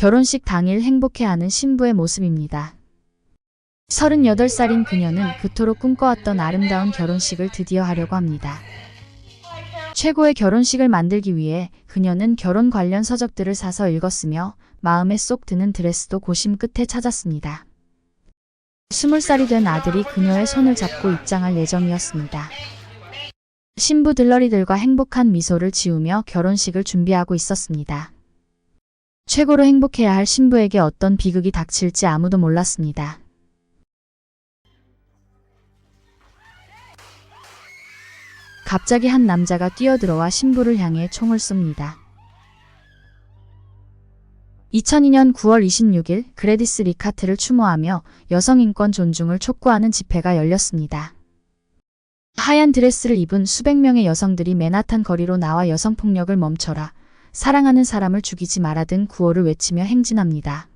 결혼식 당일 행복해하는 신부의 모습입니다. 38살인 그녀는 그토록 꿈꿔왔던 아름다운 결혼식을 드디어 하려고 합니다. 최고의 결혼식을 만들기 위해 그녀는 결혼 관련 서적들을 사서 읽었으며 마음에 쏙 드는 드레스도 고심 끝에 찾았습니다. 20살이 된 아들이 그녀의 손을 잡고 입장할 예정이었습니다. 신부 들러리들과 행복한 미소를 지으며 결혼식을 준비하고 있었습니다. 최고로 행복해야 할 신부에게 어떤 비극이 닥칠지 아무도 몰랐습니다. 갑자기 한 남자가 뛰어들어와 신부를 향해 총을 쏩니다. 2002년 9월 26일 그레디스 리카트를 추모하며 여성인권 존중을 촉구하는 집회가 열렸습니다. 하얀 드레스를 입은 수백 명의 여성들이 맨하탄 거리로 나와 여성폭력을 멈춰라, 사랑하는 사람을 죽이지 마라 등 구호를 외치며 행진합니다.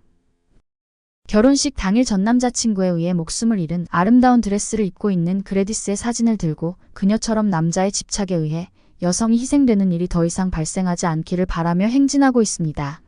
결혼식 당일 전 남자친구에 의해 목숨을 잃은 아름다운 드레스를 입고 있는 그레디스의 사진을 들고 그녀처럼 남자의 집착에 의해 여성이 희생되는 일이 더 이상 발생하지 않기를 바라며 행진하고 있습니다.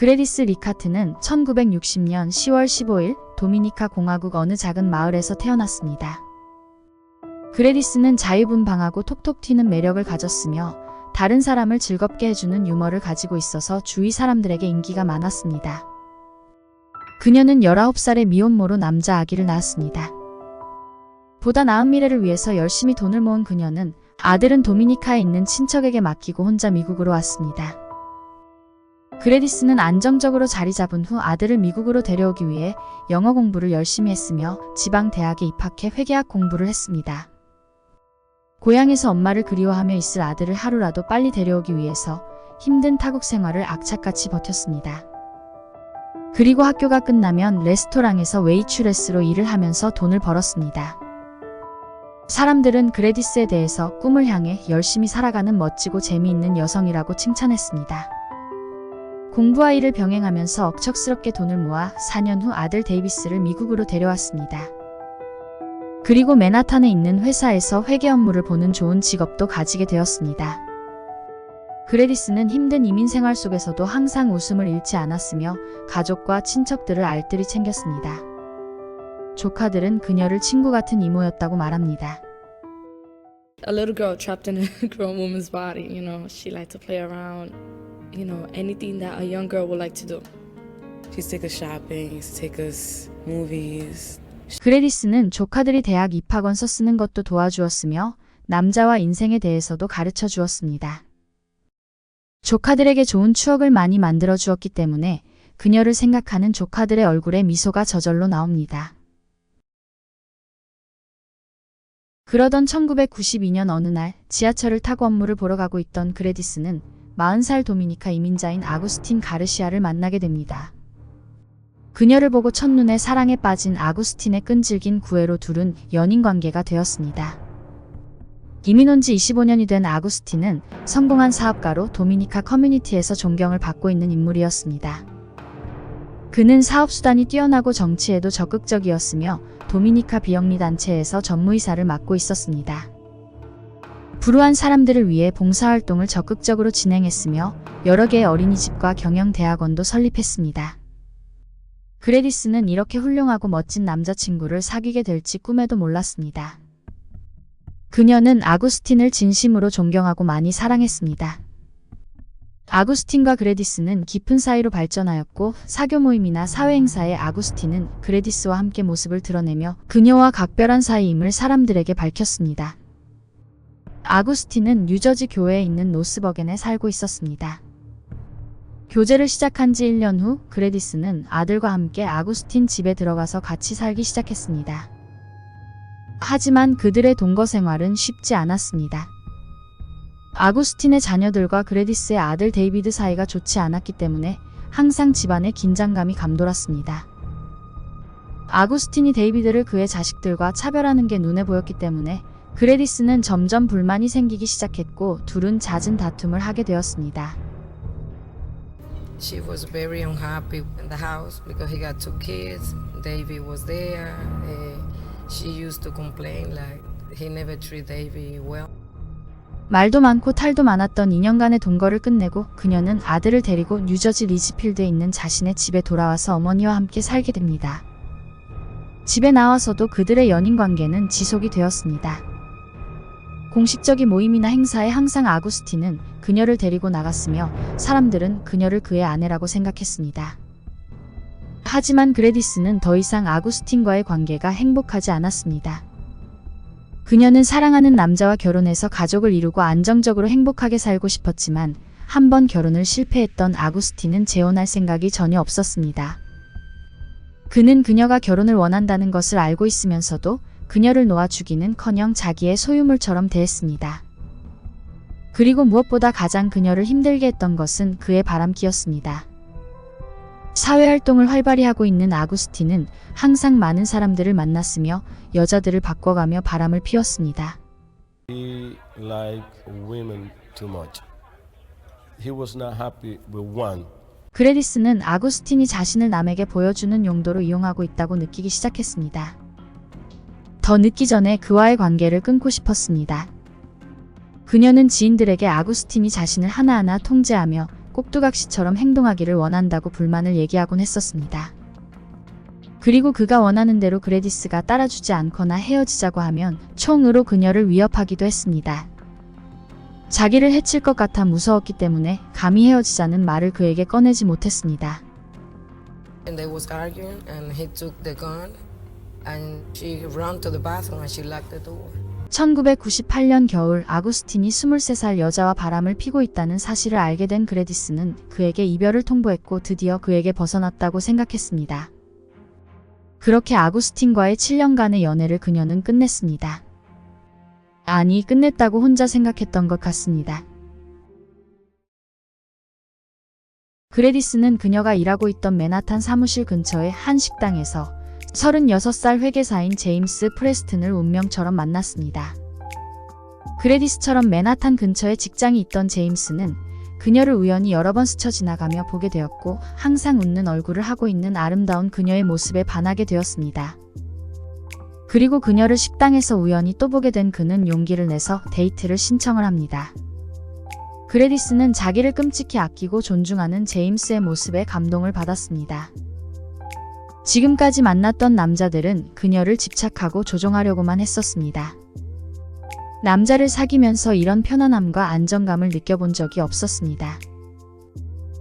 그레디스 리카트는 1960년 10월 15일 도미니카 공화국 어느 작은 마을에서 태어났습니다. 그레디스는 자유분방하고 톡톡 튀는 매력을 가졌으며 다른 사람을 즐겁게 해주는 유머를 가지고 있어서 주위 사람들에게 인기가 많았습니다. 그녀는 19살의 미혼모로 남자 아기를 낳았습니다. 보다 나은 미래를 위해서 열심히 돈을 모은 그녀는 아들은 도미니카에 있는 친척에게 맡기고 혼자 미국으로 왔습니다. 그레디스는 안정적으로 자리 잡은 후 아들을 미국으로 데려오기 위해 영어 공부를 열심히 했으며 지방 대학에 입학해 회계학 공부를 했습니다. 고향에서 엄마를 그리워하며 있을 아들을 하루라도 빨리 데려오기 위해서 힘든 타국 생활을 악착같이 버텼습니다. 그리고 학교가 끝나면 레스토랑에서 웨이트레스로 일을 하면서 돈을 벌었습니다. 사람들은 그레디스에 대해서 꿈을 향해 열심히 살아가는 멋지고 재미있는 여성이라고 칭찬했습니다. 공부와 일을 병행하면서 억척스럽게 돈을 모아 4년 후 아들 데이비스를 미국으로 데려왔습니다. 그리고 맨하탄에 있는 회사에서 회계 업무를 보는 좋은 직업도 가지게 되었습니다. 그레디스는 힘든 이민 생활 속에서도 항상 웃음을 잃지 않았으며 가족과 친척들을 알뜰히 챙겼습니다. 조카들은 그녀를 친구 같은 이모였다고 말합니다. a little girl trapped in a grown woman's body. You know, she liked to play around. You know, anything that a young girl would like to do. She take us shopping, to take us movies. 그레디스는 조카들이 대학 입학원서 쓰는 것도 도와주었으며 남자와 인생에 대해서도 가르쳐 주었습니다. 조카들에게 좋은 추억을 많이 만들어 주었기 때문에 그녀를 생각하는 조카들의 얼굴에 미소가 저절로 나옵니다. 그러던 1992년 어느 날 지하철을 타고 업무를 보러 가고 있던 그레디스는 40살 도미니카 이민자인 아구스틴 가르시아를 만나게 됩니다. 그녀를 보고 첫눈에 사랑에 빠진 아구스틴의 끈질긴 구애로 둘은 연인 관계가 되었습니다. 이민 온 지 25년이 된 아구스틴은 성공한 사업가로 도미니카 커뮤니티에서 존경을 받고 있는 인물이었습니다. 그는 사업수단이 뛰어나고 정치에도 적극적이었으며 도미니카 비영리 단체에서 전무이사를 맡고 있었습니다. 불우한 사람들을 위해 봉사활동을 적극적으로 진행했으며 여러 개의 어린이집과 경영대학원도 설립했습니다. 그레디스는 이렇게 훌륭하고 멋진 남자친구를 사귀게 될지 꿈에도 몰랐습니다. 그녀는 아구스틴을 진심으로 존경하고 많이 사랑했습니다. 아구스틴과 그레디스는 깊은 사이로 발전하였고 사교 모임이나 사회 행사에 아구스틴은 그레디스와 함께 모습을 드러내며 그녀와 각별한 사이임을 사람들에게 밝혔습니다. 아구스틴은 뉴저지 교회에 있는 노스버겐에 살고 있었습니다. 교제를 시작한 지 1년 후 그레디스는 아들과 함께 아구스틴 집에 들어가서 같이 살기 시작했습니다. 하지만 그들의 동거 생활은 쉽지 않았습니다. 아구스틴의 자녀들과 그레디스의 아들 데이비드 사이가 좋지 않았기 때문에 항상 집안에 긴장감이 감돌았습니다. 아구스틴이 데이비드를 그의 자식들과 차별하는 게 눈에 보였기 때문에 그레디스는 점점 불만이 생기기 시작했고 둘은 잦은 다툼을 하게 되었습니다. She was very unhappy in the house because he got two kids. David was there. Uh, she used to complain like he never treat David well. 말도 많고 탈도 많았던 2년간의 동거를 끝내고 그녀는 아들을 데리고 뉴저지 리지필드에 있는 자신의 집에 돌아와서 어머니와 함께 살게 됩니다. 집에 나와서도 그들의 연인 관계는 지속이 되었습니다. 공식적인 모임이나 행사에 항상 아구스틴은 그녀를 데리고 나갔으며 사람들은 그녀를 그의 아내라고 생각했습니다. 하지만 그레디스는 더 이상 아구스틴과의 관계가 행복하지 않았습니다. 그녀는 사랑하는 남자와 결혼해서 가족을 이루고 안정적으로 행복하게 살고 싶었지만 한 번 결혼을 실패했던 아구스틴은 재혼할 생각이 전혀 없었습니다. 그는 그녀가 결혼을 원한다는 것을 알고 있으면서도 그녀를 놓아 주기는 커녕 자기의 소유물처럼 대했습니다. 그리고 무엇보다 가장 그녀를 힘들게 했던 것은 그의 바람기였습니다. 사회활동을 활발히 하고 있는 아구스틴은 항상 많은 사람들을 만났으며 여자들을 바꿔가며 바람을 피웠습니다. He liked women too much. He was not happy with one. 그레디스는 아구스틴이 자신을 남에게 보여주는 용도로 이용하고 있다고 느끼기 시작했습니다. 더 늦기 전에 그와의 관계를 끊고 싶었습니다. 그녀는 지인들에게 아구스틴이 자신을 하나하나 통제하며 꼭두각시처럼 행동하기를 원한다고 불만을 얘기하곤 했었습니다. 그리고 그가 원하는 대로 그레디스가 따라주지 않거나 헤어지자고 하면 총으로 그녀를 위협하기도 했습니다. 자기를 해칠 것 같아 무서웠기 때문에 감히 헤어지자는 말을 그에게 꺼내지 못했습니다. And they was arguing, and he took the gun, and she ran to the bathroom and she locked the door. 1998년 겨울 아구스틴이 23살 여자와 바람을 피고 있다는 사실을 알게 된 그레디스는 그에게 이별을 통보했고 드디어 그에게 벗어났다고 생각했습니다. 그렇게 아구스틴과의 7년간의 연애를 그녀는 끝냈습니다. 아니, 끝냈다고 혼자 생각했던 것 같습니다. 그레디스는 그녀가 일하고 있던 맨하탄 사무실 근처의 한 식당에서 36살 회계사인 제임스 프레스튼을 운명처럼 만났습니다. 그레디스처럼 맨하탄 근처에 직장이 있던 제임스는 그녀를 우연히 여러 번 스쳐 지나가며 보게 되었고 항상 웃는 얼굴을 하고 있는 아름다운 그녀의 모습에 반하게 되었습니다. 그리고 그녀를 식당에서 우연히 또 보게 된 그는 용기를 내서 데이트를 신청을 합니다. 그레디스는 자기를 끔찍히 아끼고 존중하는 제임스의 모습에 감동을 받았습니다. 지금까지 만났던 남자들은 그녀를 집착하고 조종하려고만 했었습니다. 남자를 사귀면서 이런 편안함과 안정감을 느껴본 적이 없었습니다.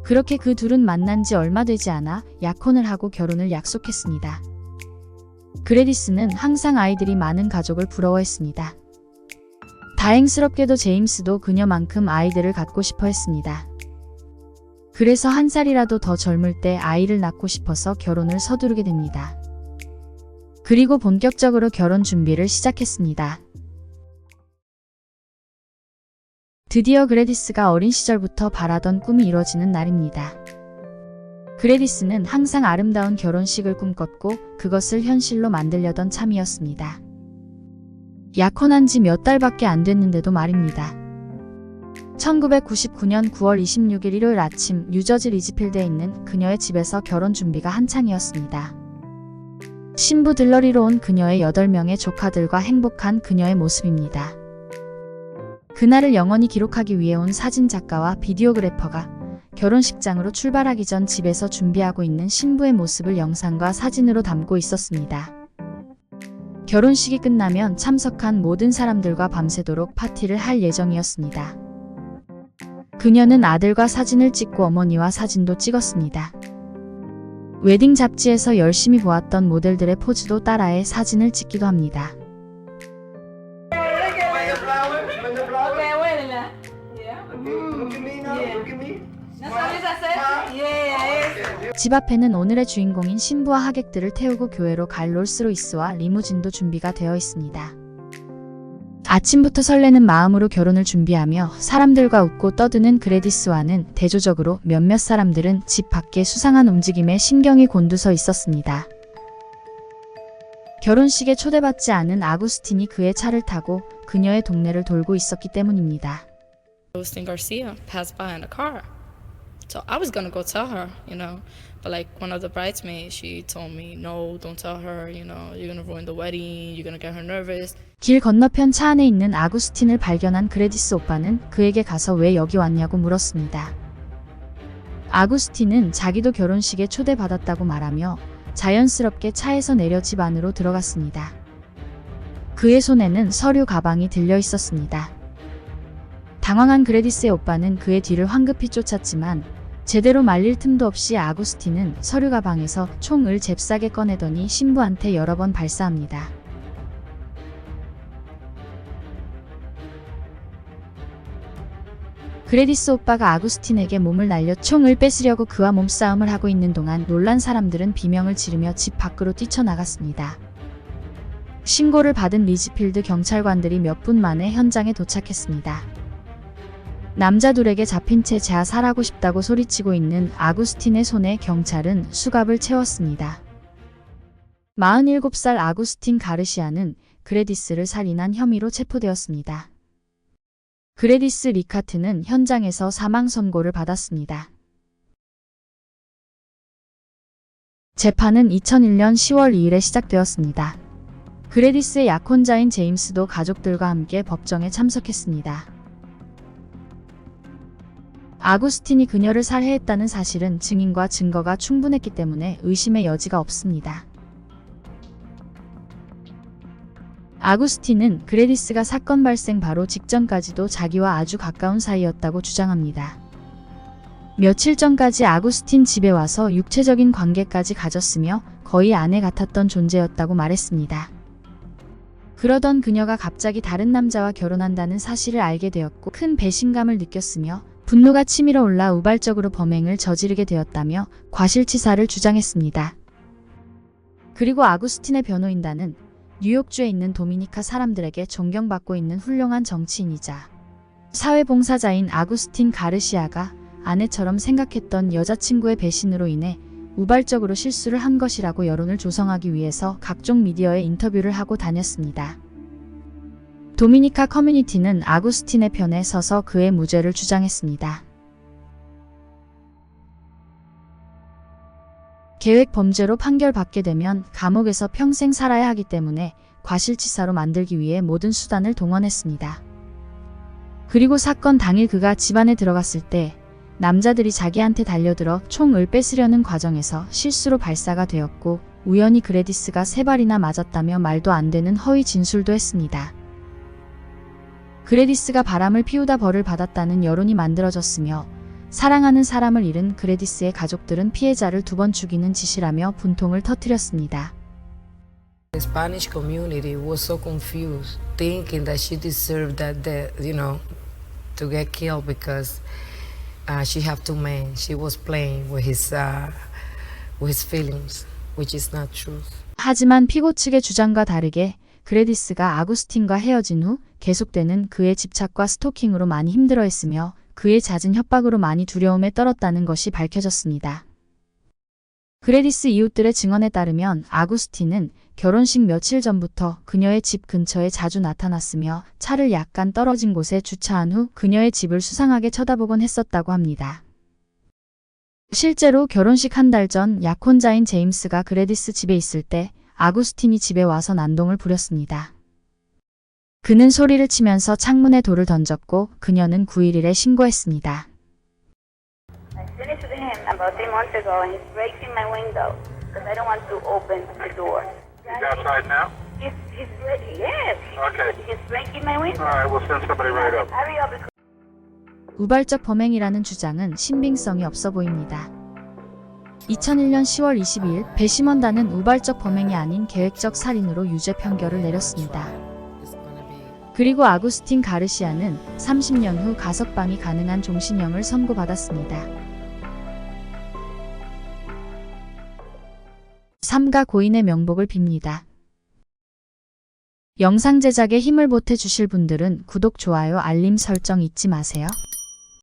그렇게 그 둘은 만난 지 얼마 되지 않아 약혼을 하고 결혼을 약속했습니다. 그레디스는 항상 아이들이 많은 가족을 부러워했습니다. 다행스럽게도 제임스도 그녀만큼 아이들을 갖고 싶어 했습니다. 그래서 한 살이라도 더 젊을 때 아이를 낳고 싶어서 결혼을 서두르게 됩니다. 그리고 본격적으로 결혼 준비를 시작했습니다. 드디어 그레디스가 어린 시절부터 바라던 꿈이 이뤄지는 날입니다. 그레디스는 항상 아름다운 결혼식을 꿈꿨고 그것을 현실로 만들려던 참이었습니다. 약혼한 지 몇 달밖에 안 됐는데도 말입니다. 1999년 9월 26일 일요일 아침 뉴저지 리지필드에 있는 그녀의 집에서 결혼 준비가 한창이었습니다. 신부 들러리로 온 그녀의 8명의 조카들과 행복한 그녀의 모습입니다. 그날을 영원히 기록하기 위해 온 사진 작가와 비디오그래퍼가 결혼식장으로 출발하기 전 집에서 준비하고 있는 신부의 모습을 영상과 사진으로 담고 있었습니다. 결혼식이 끝나면 참석한 모든 사람들과 밤새도록 파티를 할 예정이었습니다. 그녀는 아들과 사진을 찍고 어머니와 사진도 찍었습니다. 웨딩 잡지에서 열심히 보았던 모델들의 포즈도 따라해 사진을 찍기도 합니다. 집 앞에는 오늘의 주인공인 신부와 하객들을 태우고 교회로 갈 롤스로이스와 리무진도 준비가 되어 있습니다. 아침부터 설레는 마음으로 결혼을 준비하며 사람들과 웃고 떠드는 그레디스와는 대조적으로 몇몇 사람들은 집 밖에 수상한 움직임에 신경이 곤두서 있었습니다. 결혼식에 초대받지 않은 아구스틴이 그의 차를 타고 그녀의 동네를 돌고 있었기 때문입니다. Agustin Garcia passed by in a car. So I was gonna go tell her, you know, but like one of the bridesmaids, she told me, no, don't tell her. You know, you're gonna ruin the wedding. You're gonna get her nervous. 길 건너편 차 안에 있는 아구스틴을 발견한 그레디스 오빠는 그에게 가서 왜 여기 왔냐고 물었습니다. 아구스틴은 자기도 결혼식에 초대받았다고 말하며 자연스럽게 차에서 내려 집 안으로 들어갔습니다. 그의 손에는 서류 가방이 들려 있었습니다. 당황한 그레디스의 오빠는 그의 뒤를 황급히 쫓았지만 제대로 말릴 틈도 없이 아구스틴은 서류 가방에서 총을 잽싸게 꺼내더니 신부한테 여러 번 발사합니다. 그레디스 오빠가 아구스틴에게 몸을 날려 총을 뺏으려고 그와 몸싸움을 하고 있는 동안 놀란 사람들은 비명을 지르며 집 밖으로 뛰쳐나갔습니다. 신고를 받은 리즈필드 경찰관들이 몇 분 만에 현장에 도착했습니다. 남자 둘에게 잡힌 채 자살하고 싶다고 소리치고 있는 아구스틴의 손에 경찰은 수갑을 채웠습니다. 47살 아구스틴 가르시아는 그레디스를 살인한 혐의로 체포되었습니다. 그레디스 리카트는 현장에서 사망 선고를 받았습니다. 재판은 2001년 10월 2일에 시작되었습니다. 그레디스의 약혼자인 제임스도 가족들과 함께 법정에 참석했습니다. 아구스틴이 그녀를 살해했다는 사실은 증인과 증거가 충분했기 때문에 의심의 여지가 없습니다. 아구스틴은 그레디스가 사건 발생 바로 직전까지도 자기와 아주 가까운 사이였다고 주장합니다. 며칠 전까지 아구스틴 집에 와서 육체적인 관계까지 가졌으며 거의 아내 같았던 존재였다고 말했습니다. 그러던 그녀가 갑자기 다른 남자와 결혼한다는 사실을 알게 되었고 큰 배신감을 느꼈으며 분노가 치밀어 올라 우발적으로 범행을 저지르게 되었다며 과실치사를 주장했습니다. 그리고 아구스틴의 변호인단은 뉴욕주에 있는 도미니카 사람들에게 존경받고 있는 훌륭한 정치인이자 사회봉사자인 아구스틴 가르시아가 아내처럼 생각했던 여자친구의 배신으로 인해 우발적으로 실수를 한 것이라고 여론을 조성하기 위해서 각종 미디어에 인터뷰를 하고 다녔습니다. 도미니카 커뮤니티는 아구스틴의 편에 서서 그의 무죄를 주장했습니다. 계획 범죄로 판결받게 되면 감옥에서 평생 살아야 하기 때문에 과실치사로 만들기 위해 모든 수단을 동원했습니다. 그리고 사건 당일 그가 집안에 들어갔을 때 남자들이 자기한테 달려들어 총을 뺏으려는 과정에서 실수로 발사가 되었고 우연히 그레디스가 세 발이나 맞았다며 말도 안 되는 허위 진술도 했습니다. 그레디스가 바람을 피우다 벌을 받았다는 여론이 만들어졌으며 사랑하는 사람을 잃은 그레디스의 가족들은 피해자를 두 번 죽이는 짓이라며 분통을 터뜨렸습니다. The Spanish community was so confused, thinking that she deserved that death, you know, to get killed because uh, she had two men. She was playing with his uh, with his feelings, which is not true. 하지만 피고 측의 주장과 다르게 그레디스가 아구스틴과 헤어진 후 계속되는 그의 집착과 스토킹으로 많이 힘들어했으며 그의 잦은 협박으로 많이 두려움에 떨었다는 것이 밝혀졌습니다. 그레디스 이웃들의 증언에 따르면 아구스틴은 결혼식 며칠 전부터 그녀의 집 근처에 자주 나타났으며 차를 약간 떨어진 곳에 주차한 후 그녀의 집을 수상하게 쳐다보곤 했었다고 합니다. 실제로 결혼식 한 달 전 약혼자인 제임스가 그레디스 집에 있을 때 아구스틴이 집에 와서 난동을 부렸습니다. 그는 소리를 치면서 창문에 돌을 던졌고 그녀는 9일 일에 신고했습니다. I finished with him about three months ago, and he's breaking my window because I don't want to open the door. He's outside now? He's, he's breaking, yes. Okay. He's breaking my window. All right, we'll send somebody right up. Hurry up. 우발적 범행이라는 주장은 신빙성이 없어 보입니다. 2001년 10월 22일 배심원단은 우발적 범행이 아닌 계획적 살인으로 유죄 판결을 내렸습니다. 그리고 아구스틴 가르시아는 30년 후 가석방이 가능한 종신형을 선고받았습니다. 삼가 고인의 명복을 빕니다. 영상 제작에 힘을 보태 주실 분들은 구독, 좋아요, 알림 설정 잊지 마세요.